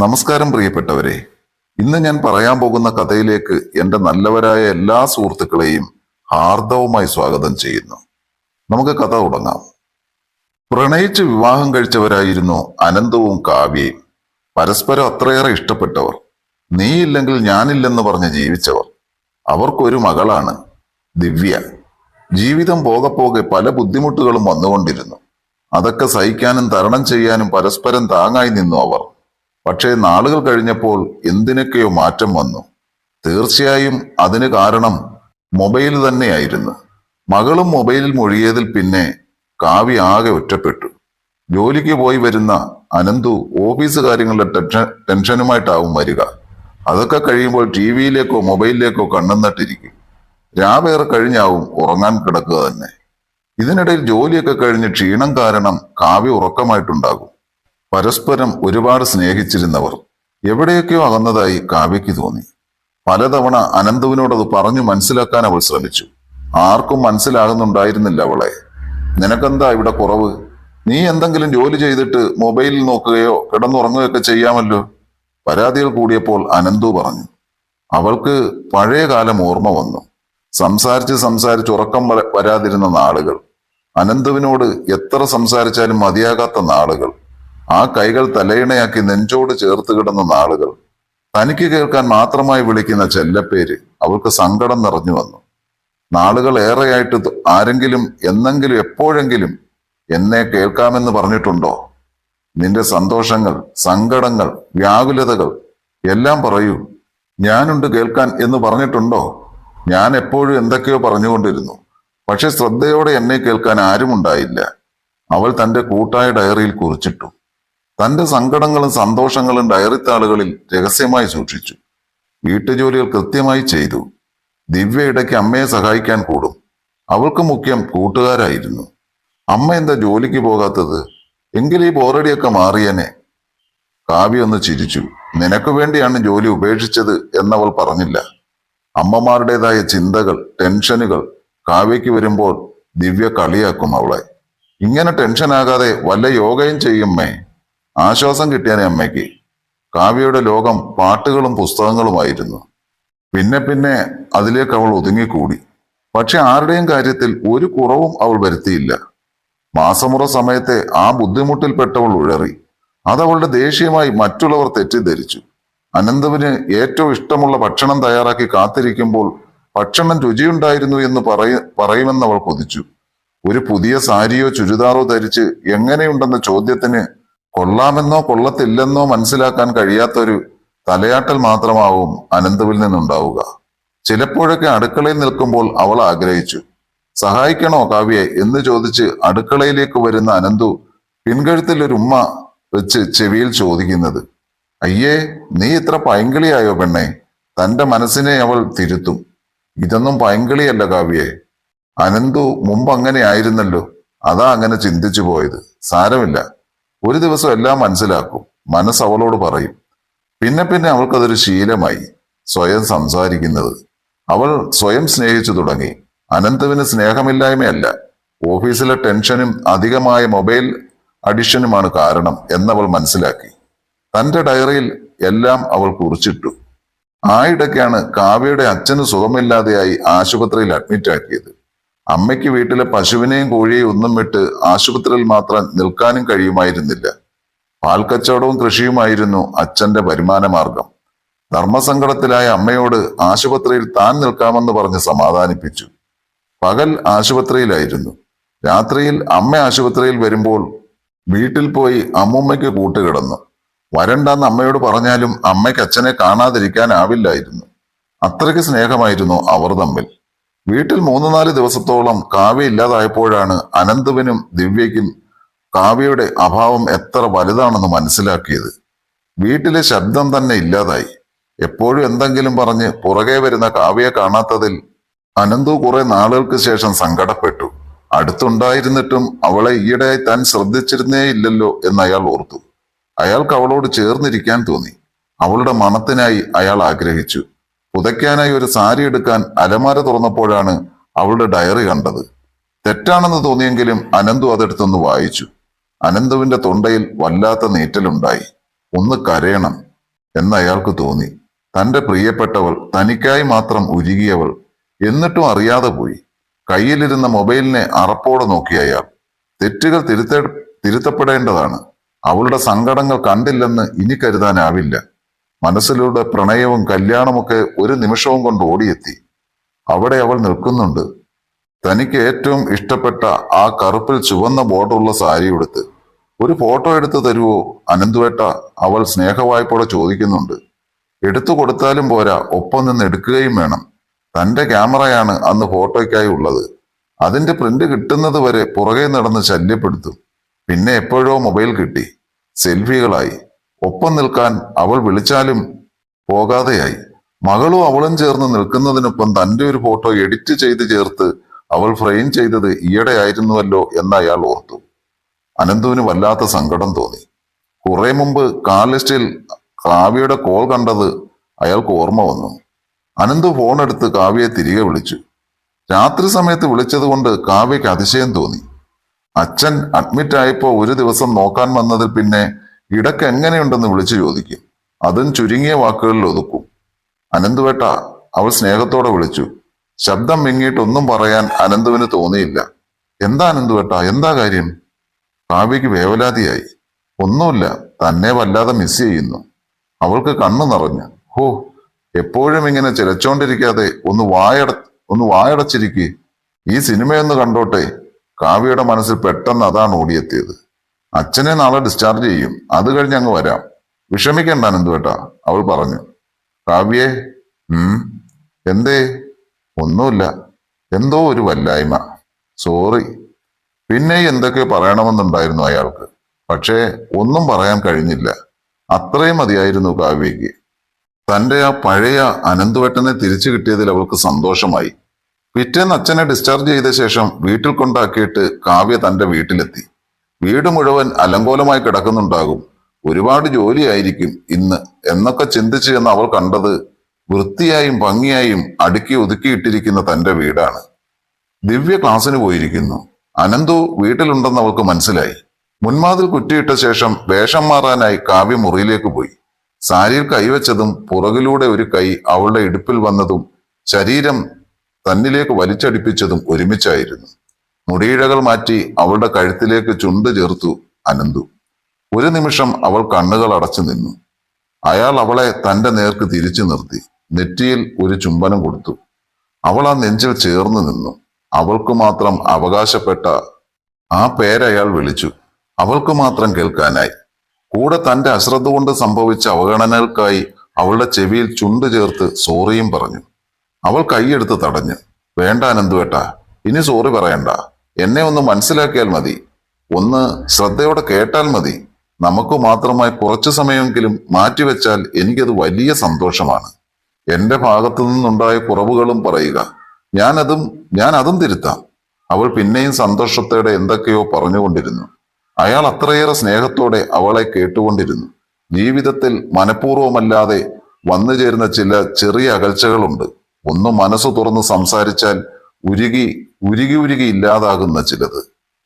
നമസ്കാരം പ്രിയപ്പെട്ടവരെ. ഇന്ന് ഞാൻ പറയാൻ പോകുന്ന കഥയിലേക്ക് എന്റെ നല്ലവരായ എല്ലാ സുഹൃത്തുക്കളെയും ഹാർദവുമായി സ്വാഗതം ചെയ്യുന്നു. നമുക്ക് കഥ തുടങ്ങാം. പ്രണയിച്ച് വിവാഹം കഴിച്ചവരായിരുന്നു അനന്തവും കാവ്യയും. പരസ്പരം അത്രയേറെ ഇഷ്ടപ്പെട്ടവർ. നീയില്ലെങ്കിൽ ഞാനില്ലെന്ന് പറഞ്ഞ് ജീവിച്ചവർ. അവർക്കൊരു മകളാണ് ദിവ്യ. ജീവിതം പോകെ പോകെ പല ബുദ്ധിമുട്ടുകളും വന്നുകൊണ്ടിരുന്നു. അതൊക്കെ സഹിക്കാനും തരണം ചെയ്യാനും പരസ്പരം താങ്ങായി നിന്നു അവർ. പക്ഷേ നാളുകൾ കഴിഞ്ഞപ്പോൾ എന്തിനൊക്കെയോ മാറ്റം വന്നു. തീർച്ചയായും അതിന് കാരണം മൊബൈൽ തന്നെയായിരുന്നു. മകളും മൊബൈലിൽ മുഴുകിയതിൽ പിന്നെ കാവ്യ ആകെ ഒറ്റപ്പെട്ടു. ജോലിക്ക് പോയി വരുന്ന അനന്തു ഓഫീസ് കാര്യങ്ങളുടെ ടെൻഷൻ ടെൻഷനുമായിട്ടാവും വരിക. അതൊക്കെ കഴിയുമ്പോൾ ടി വിയിലേക്കോ മൊബൈലിലേക്കോ കണ്ണെന്നിട്ടിരിക്കും നട്ടിരിക്കും. രാവേറെ കഴിഞ്ഞാവും ഉറങ്ങാൻ കിടക്കുക തന്നെ. ഇതിനിടയിൽ ജോലിയൊക്കെ കഴിഞ്ഞ് ക്ഷീണം കാരണം കാവ്യ ഉറക്കമായിട്ടുണ്ടാകും. പരസ്പരം ഒരുപാട് സ്നേഹിച്ചിരുന്നവർ എവിടെയൊക്കെയോ അകന്നതായി കാവ്യയ്ക്ക് തോന്നി. പലതവണ അനന്തുവിനോടത് പറഞ്ഞു മനസ്സിലാക്കാൻ അവൾ ശ്രമിച്ചു. ആർക്കും മനസ്സിലാകുന്നുണ്ടായിരുന്നില്ല അവളെ. നിനക്കെന്താ ഇവിടെ കുറവ്? നീ എന്തെങ്കിലും ജോലി ചെയ്തിട്ട് മൊബൈലിൽ നോക്കുകയോ കിടന്നുറങ്ങുകയൊക്കെ ചെയ്യാമല്ലോ? പരാതികൾ കൂടിയപ്പോൾ അനന്തു പറഞ്ഞു. അവൾക്ക് പഴയ കാലം ഓർമ്മ വന്നു. സംസാരിച്ച് സംസാരിച്ച് ഉറക്കം വര- വരാതിരുന്ന നാളുകൾ. അനന്തുവിനോട് എത്ര സംസാരിച്ചാലും മതിയാകാത്ത നാളുകൾ. ആ കൈകൾ തലയിണയാക്കി നെഞ്ചോട് ചേർത്ത് കിടന്ന നാളുകൾ. തനിക്ക് കേൾക്കാൻ മാത്രമായി വിളിക്കുന്ന ചെല്ലപ്പേര് അവൾക്ക് സങ്കടം നിറഞ്ഞു വന്നു. നാളുകൾ ഏറെയായിട്ട് ആരെങ്കിലും എന്നെങ്കിലും എപ്പോഴെങ്കിലും എന്നെ കേൾക്കാമെന്ന് പറഞ്ഞിട്ടുണ്ടോ? നിന്റെ സന്തോഷങ്ങൾ സങ്കടങ്ങൾ വ്യാകുലതകൾ എല്ലാം പറയൂ. ഞാനുണ്ട് കേൾക്കാൻ എന്ന് പറഞ്ഞിട്ടുണ്ടോ? ഞാൻ എപ്പോഴും എന്തൊക്കെയോ പറഞ്ഞുകൊണ്ടിരുന്നു. പക്ഷെ ശ്രദ്ധയോടെ എന്നെ കേൾക്കാൻ ആരുമുണ്ടായില്ല. അവൾ തന്റെ കൂട്ടായ ഡയറിയിൽ കുറിച്ചിട്ടു. തന്റെ സങ്കടങ്ങളും സന്തോഷങ്ങളും ഡയറി താളുകളിൽ രഹസ്യമായി സൂക്ഷിച്ചു. വീട്ടുജോലികൾ കൃത്യമായി ചെയ്തു. ദിവ്യ ഇടയ്ക്ക് അമ്മയെ സഹായിക്കാൻ കൂടും. അവൾക്ക് മുഖ്യം കൂട്ടുകാരായിരുന്നു. അമ്മ എന്താ ജോലിക്ക് പോകാത്തത്? എങ്കിൽ ഈ ബോറടിയൊക്കെ മാറിയനെ. കാവ്യ ഒന്ന് ചിരിച്ചു. നിനക്ക് വേണ്ടിയാണ് ജോലി ഉപേക്ഷിച്ചത് എന്നവൾ പറഞ്ഞില്ല. അമ്മമാരുടേതായ ചിന്തകൾ ടെൻഷനുകൾ കാവ്യയ്ക്ക് വരുമ്പോൾ ദിവ്യ കളിയാക്കും അവളെ. ഇങ്ങനെ ടെൻഷൻ ടെൻഷനാകാതെ വല്ല യോഗയും ചെയ്യുമ്മേ ആശ്വാസം കിട്ടിയാനെ അമ്മയ്ക്ക്. കാവ്യയുടെ ലോകം പാട്ടുകളും പുസ്തകങ്ങളുമായിരുന്നു. പിന്നെ പിന്നെ അതിലേക്ക് അവൾ ഒതുങ്ങിക്കൂടി. പക്ഷെ ആരുടെയും കാര്യത്തിൽ ഒരു കുറവും അവൾ വരുത്തിയില്ല. മാസമുറ സമയത്തെ ആ ബുദ്ധിമുട്ടിൽപ്പെട്ടവൾ ഉഴറി. അതവളുടെ ദേഷ്യമായി മറ്റുള്ളവർ തെറ്റിദ്ധരിച്ചു. അനന്തവിന് ഏറ്റവും ഇഷ്ടമുള്ള ഭക്ഷണം തയ്യാറാക്കി കാത്തിരിക്കുമ്പോൾ ഭക്ഷണം രുചിയുണ്ടായിരുന്നു എന്ന് പറയ പറയുമെന്ന് അവൾ കൊതിച്ചു. ഒരു പുതിയ സാരിയോ ചുരിദാറോ ധരിച്ച് എങ്ങനെയുണ്ടെന്ന ചോദ്യത്തിന് കൊള്ളാമെന്നോ കൊള്ളത്തില്ലെന്നോ മനസ്സിലാക്കാൻ കഴിയാത്തൊരു തലയാട്ടൽ മാത്രമാവും അനന്തവിൽ നിന്നുണ്ടാവുക. ചിലപ്പോഴൊക്കെ അടുക്കളയിൽ നിൽക്കുമ്പോൾ അവൾ ആഗ്രഹിച്ചു സഹായിക്കണോ കാവ്യെ എന്ന് ചോദിച്ച് അടുക്കളയിലേക്ക് വരുന്ന അനന്തു പിൻകഴുത്തിൽ ഒരു ഉമ്മ വെച്ച് ചെവിയിൽ ചോദിക്കുന്നത് അയ്യേ നീ ഇത്ര പൈങ്കിളിയായോ പെണ്ണെ? തന്റെ മനസ്സിനെ അവൾ തിരുത്തും. ഇതൊന്നും പൈങ്കിളിയല്ല കാവ്യെ. അനന്തു മുമ്പ് അങ്ങനെ ആയിരുന്നല്ലോ. അതാ അങ്ങനെ ചിന്തിച്ചു പോയത്. സാരമില്ല. ഒരു ദിവസം എല്ലാം മനസ്സിലാക്കും. മനസ്സ് അവളോട് പറയും. പിന്നെ പിന്നെ അവൾക്കതൊരു ശീലമായി. സ്വയം സംസാരിക്കുന്നത്. അവൾ സ്വയം സ്നേഹിച്ചു തുടങ്ങി. അനന്തവിന് സ്നേഹമില്ലായ്മയല്ല. ഓഫീസിലെ ടെൻഷനും അധികമായ മൊബൈൽ അഡിഷനുമാണ് കാരണം എന്നവൾ മനസ്സിലാക്കി. തന്റെ ഡയറിയിൽ എല്ലാം അവൾ കുറിച്ചിട്ടു. ആയിടയ്ക്കാണ് കാവ്യയുടെ അച്ഛന് സുഖമില്ലാതെയായി ആശുപത്രിയിൽ അഡ്മിറ്റ് ആക്കിയത് അമ്മയ്ക്ക് വീട്ടിലെ പശുവിനെയും കോഴിയെയും ഒന്നും വിട്ട് ആശുപത്രിയിൽ മാത്രം നിൽക്കാനും കഴിയുമായിരുന്നില്ല. പാൽ കച്ചവടവും കൃഷിയുമായിരുന്നു അച്ഛന്റെ വരുമാന മാർഗം ധർമ്മസങ്കടത്തിലായ അമ്മയോട് ആശുപത്രിയിൽ താൻ നിൽക്കാമെന്ന് പറഞ്ഞ് സമാധാനിപ്പിച്ചു. പകൽ ആശുപത്രിയിലായിരുന്നു. രാത്രിയിൽ അമ്മ ആശുപത്രിയിൽ വരുമ്പോൾ വീട്ടിൽ പോയി അമ്മുമ്മയ്ക്ക് കൂട്ടുകിടന്നു. വരണ്ടെന്ന് അമ്മയോട് പറഞ്ഞാലും അമ്മയ്ക്ക് അച്ഛനെ കാണാതിരിക്കാനാവില്ലായിരുന്നു. അത്രയ്ക്ക് സ്നേഹമായിരുന്നു അവർ തമ്മിൽ. വീട്ടിൽ മൂന്ന് നാല് ദിവസത്തോളം കാവ്യ ഇല്ലാതായപ്പോഴാണ് അനന്തുവിനും ദിവ്യയ്ക്കും കാവ്യയുടെ അഭാവം എത്ര വലുതാണെന്ന് മനസ്സിലാക്കിയത്. വീട്ടിലെ ശബ്ദം തന്നെ ഇല്ലാതായി. എപ്പോഴും എന്തെങ്കിലും പറഞ്ഞ് പുറകെ വരുന്ന കാവ്യയെ കാണാത്തതിൽ അനന്തു കുറെ നാളുകൾക്ക് ശേഷം സങ്കടപ്പെട്ടു. അടുത്തുണ്ടായിരുന്നിട്ടും അവളെ ഈയിടെയായി താൻ ശ്രദ്ധിച്ചിരുന്നേ ഇല്ലല്ലോ എന്ന് അയാൾ ഓർത്തു. അയാൾക്ക് അവളോട് ചേർന്നിരിക്കാൻ തോന്നി. അവളുടെ മണത്തിനായി അയാൾ ആഗ്രഹിച്ചു. പുതയ്ക്കാനായി ഒരു സാരി എടുക്കാൻ അലമാര തുറന്നപ്പോഴാണ് അവളുടെ ഡയറി കണ്ടത്. തെറ്റാണെന്ന് തോന്നിയെങ്കിലും അനന്തു അതെടുത്തൊന്ന് വായിച്ചു. അനന്തുവിന്റെ തൊണ്ടയിൽ വല്ലാത്ത നീറ്റലുണ്ടായി. ഒന്ന് കരയണം എന്ന് അയാൾക്ക് തോന്നി. തന്റെ പ്രിയപ്പെട്ടവൾ തനിക്കായി മാത്രം ഉരുകിയവൾ എന്നിട്ടും അറിയാതെ പോയി. കയ്യിലിരുന്ന മൊബൈലിനെ അറപ്പോടെ നോക്കി അയാൾ. തെറ്റുകൾ തിരുത്ത തിരുത്തപ്പെടേണ്ടതാണ്. അവളുടെ സങ്കടങ്ങൾ കണ്ടില്ലെന്ന് ഇനി കരുതാനാവില്ല. മനസ്സിലൂടെ പ്രണയവും കല്യാണമൊക്കെ ഒരു നിമിഷവും കൊണ്ട് ഓടിയെത്തി. അവിടെ അവൾ നിൽക്കുന്നുണ്ട്. തനിക്ക് ഏറ്റവും ഇഷ്ടപ്പെട്ട ആ കറുപ്പിൽ ചുവന്ന ബോർഡറുള്ള സാരി ഉടുത്ത്. ഒരു ഫോട്ടോ എടുത്തു തരുവോ? അനന്തുവേട്ട അവൾ സ്നേഹവായ്പോടെ ചോദിക്കുന്നുണ്ട്. എടുത്തു കൊടുത്താലും പോരാ ഒപ്പം നിന്ന് എടുക്കുകയും വേണം. തന്റെ ക്യാമറയാണ് അന്ന് ഫോട്ടോയ്ക്കായി ഉള്ളത്. അതിന്റെ പ്രിന്റ് കിട്ടുന്നത് വരെ പുറകെ നടന്ന് ശല്യപ്പെടുത്തും. പിന്നെ എപ്പോഴോ മൊബൈൽ കിട്ടി. സെൽഫികളായി. ഒപ്പം നിൽക്കാൻ അവൾ വിളിച്ചാലും പോകാതെയായി. മകളും അവളും ചേർന്ന് നിൽക്കുന്നതിനൊപ്പം തന്റെ ഒരു ഫോട്ടോ എഡിറ്റ് ചെയ്ത് ചേർത്ത് അവൾ ഫ്രെയിം ചെയ്തത് ഈയിടെ ആയിരുന്നുവല്ലോ എന്ന് അയാൾ ഓർത്തു. അനന്തുവിന് വല്ലാത്ത സങ്കടം തോന്നി. കുറെ മുമ്പ് കാർ ലിസ്റ്റിൽ കാവ്യയുടെ കോൾ കണ്ടത് അയാൾക്ക് ഓർമ്മ വന്നു. അനന്തു ഫോൺ എടുത്ത് കാവ്യയെ തിരികെ വിളിച്ചു. രാത്രി സമയത്ത് വിളിച്ചത് കൊണ്ട് കാവ്യയ്ക്ക് അതിശയം തോന്നി. അച്ഛൻ അഡ്മിറ്റ് ആയപ്പോ ഒരു ദിവസം നോക്കാൻ വന്നതിൽ പിന്നെ ഇടയ്ക്ക് എങ്ങനെയുണ്ടെന്ന് വിളിച്ചു ചോദിക്കും. അതും ചുരുങ്ങിയ വാക്കുകളിൽ ഒതുക്കും. അനന്തുവേട്ട അവൾ സ്നേഹത്തോടെ വിളിച്ചു. ശബ്ദം വിങ്ങിയിട്ടൊന്നും പറയാൻ അനന്തുവിന് തോന്നിയില്ല. എന്താ അനന്തുവേട്ട എന്താ കാര്യം? കാവ്യക്ക് വേവലാതിയായി. ഒന്നുമില്ല തന്നെ വല്ലാതെ മിസ് ചെയ്യുന്നു. അവൾക്ക് കണ്ണു നിറഞ്ഞു. ഹോ എപ്പോഴും ഇങ്ങനെ ചിലച്ചോണ്ടിരിക്കാതെ ഒന്ന് വായട ഒന്ന് വായടച്ചിരിക്കെ. ഈ സിനിമയൊന്ന് കണ്ടോട്ടെ. കാവ്യയുടെ മനസ്സിൽ പെട്ടെന്ന് അതാണ് ഓടിയെത്തിയത്. അച്ഛനെ നാളെ ഡിസ്ചാർജ് ചെയ്യും. അത് കഴിഞ്ഞ് അങ്ങ് വരാം. വിഷമിക്കണ്ട അനന്തുവേട്ട അവൾ പറഞ്ഞു. കാവ്യേ ഉം എന്തേ? ഒന്നുമില്ല. എന്തോ ഒരു വല്ലായ്മ. സോറി പിന്നെ എന്തൊക്കെ പറയണമെന്നുണ്ടായിരുന്നു അയാൾക്ക്. പക്ഷേ ഒന്നും പറയാൻ കഴിഞ്ഞില്ല. അത്രയും മതിയായിരുന്നു കാവ്യയ്ക്ക്. തന്റെ ആ പഴയ അനന്തുവട്ടനെ തിരിച്ചു കിട്ടിയതിൽ അവൾക്ക് സന്തോഷമായി. പിറ്റേന്ന് അച്ഛനെ ഡിസ്ചാർജ് ചെയ്ത ശേഷം വീട്ടിൽ കൊണ്ടാക്കിയിട്ട് കാവ്യ തന്റെ വീട്ടിലെത്തി. വീട് മുഴുവൻ അലങ്കോലമായി കിടക്കുന്നുണ്ടാകും. ഒരുപാട് ജോലിയായിരിക്കും ഇന്ന് എന്നൊക്കെ ചിന്തിച്ച് എന്ന് അവൾ കണ്ടത് വൃത്തിയായും ഭംഗിയായും അടുക്കി ഒതുക്കിയിട്ടിരിക്കുന്ന തന്റെ വീടാണ്. ദിവ്യ ക്ലാസ്സിന് പോയിരിക്കുന്നു. അനന്തു വീട്ടിലുണ്ടെന്ന് അവൾക്ക് മനസ്സിലായി. മുൻമാതിൽ കുറ്റിയിട്ട ശേഷം വേഷം മാറാനായി കാവ്യ മുറിയിലേക്ക് പോയി. സാരിയിൽ കൈവച്ചതും പുറകിലൂടെ ഒരു കൈ അവളുടെ ഇടുപ്പിൽ വന്നതും ശരീരം തന്നിലേക്ക് വലിച്ചടിപ്പിച്ചതും ഒരുമിച്ചായിരുന്നു. മുടിയിഴകൾ മാറ്റി അവളുടെ കഴുത്തിലേക്ക് ചുണ്ട് ചേർത്തു അനന്തു. ഒരു നിമിഷം അവൾ കണ്ണുകൾ അടച്ചു നിന്നു. അയാൾ അവളെ തന്റെ നേർക്ക് തിരിച്ചു നിർത്തി. നെറ്റിയിൽ ഒരു ചുംബനം കൊടുത്തു. അവൾ ആ നെഞ്ചിൽ ചേർന്ന് നിന്നു. അവൾക്ക് മാത്രം അവകാശപ്പെട്ട ആ പേരയാൾ വിളിച്ചു. അവൾക്ക് മാത്രം കേൾക്കാനായി. കൂടെ തന്റെ അശ്രദ്ധ കൊണ്ട് സംഭവിച്ച അവഗണനകൾക്കായി അവളുടെ ചെവിയിൽ ചുണ്ട് ചേർത്ത് സോറിയും പറഞ്ഞു. അവൾ കൈയെടുത്ത് തടഞ്ഞു. വേണ്ട അനന്തുവേട്ട ഇനി സോറി പറയണ്ട. എന്നെ ഒന്ന് മനസ്സിലാക്കിയാൽ മതി. ഒന്ന് ശ്രദ്ധയോടെ കേട്ടാൽ മതി. നമുക്ക് മാത്രമായി കുറച്ചു സമയമെങ്കിലും മാറ്റിവെച്ചാൽ എനിക്കത് വലിയ സന്തോഷമാണ്. എന്റെ ഭാഗത്തു നിന്നുണ്ടായ കുറവുകളും പറയുക. ഞാനതും ഞാൻ അതും തിരുത്താം. അവൾ പിന്നെയും സന്തോഷത്തോടെ എന്തൊക്കെയോ പറഞ്ഞുകൊണ്ടിരുന്നു. അയാൾ അത്രയേറെ സ്നേഹത്തോടെ അവളെ കേട്ടുകൊണ്ടിരുന്നു. ജീവിതത്തിൽ മനഃപൂർവമല്ലാതെ വന്നു ചേരുന്ന ചില ചെറിയ അകൽച്ചകളുണ്ട്. ഒന്ന് മനസ്സ് തുറന്ന് സംസാരിച്ചാൽ ഉരുകി ഉരുകി ഉരുകി ഇല്ലാതാകുന്ന ചിലത്.